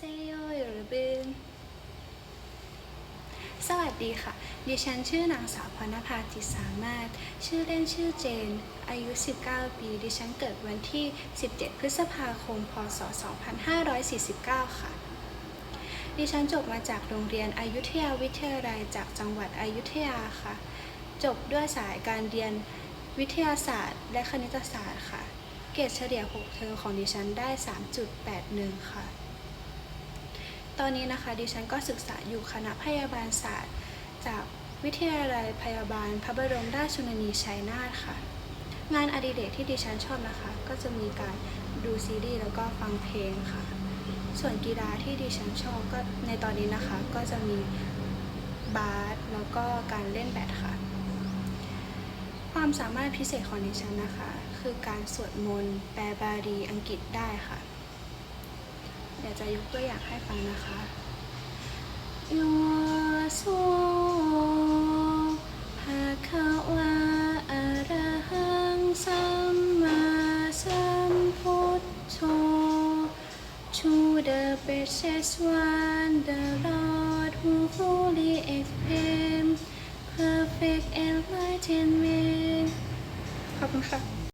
เซโยหรือบินสวัสดีค่ะ ดิฉันชื่อนางสาวพรณภาจิตสามารถ ชื่อเล่นชื่อเจน อายุ 19 ปี ดิฉันเกิดวันที่ 17 พฤษภาคม พศ 2549 ค่ะ ดิฉันจบมาจากโรงเรียนอายุทยาวิทยาลัยจากจังหวัดอยุธยาค่ะ จบด้วยสายการเรียนวิทยาศาสตร์ และคณิตศาสตร์ค่ะ เกรดเฉลี่ย 6 เทอมของดิฉันได้ 3.81 ค่ะ ตอนนี้นะคะดิฉันก็ศึกษาอยู่คณะพยาบาลศาสตร์ จากวิทยาลัยพยาบาลพระบรมราชชนนีชัยนาทค่ะ งานอดิเรกที่ดิฉันชอบนะคะ ก็จะมีการดูซีรีส์แล้วก็ฟังเพลงค่ะ ส่วนกีฬาที่ดิฉันชอบก็ในตอนนี้นะคะ ก็จะมีบาสแล้วก็การเล่นแบดค่ะ ความสามารถพิเศษของดิฉันนะคะ คือการสวดมนต์แปลบาลีอังกฤษได้ค่ะ จะยกตัวอย่างให้ฟังนะคะโยโสภะคะวะอะระหังสัมมาสัมพุทโธ To the precious one, the Lord who fully explains perfect enlightenment ขอบคุณค่ะ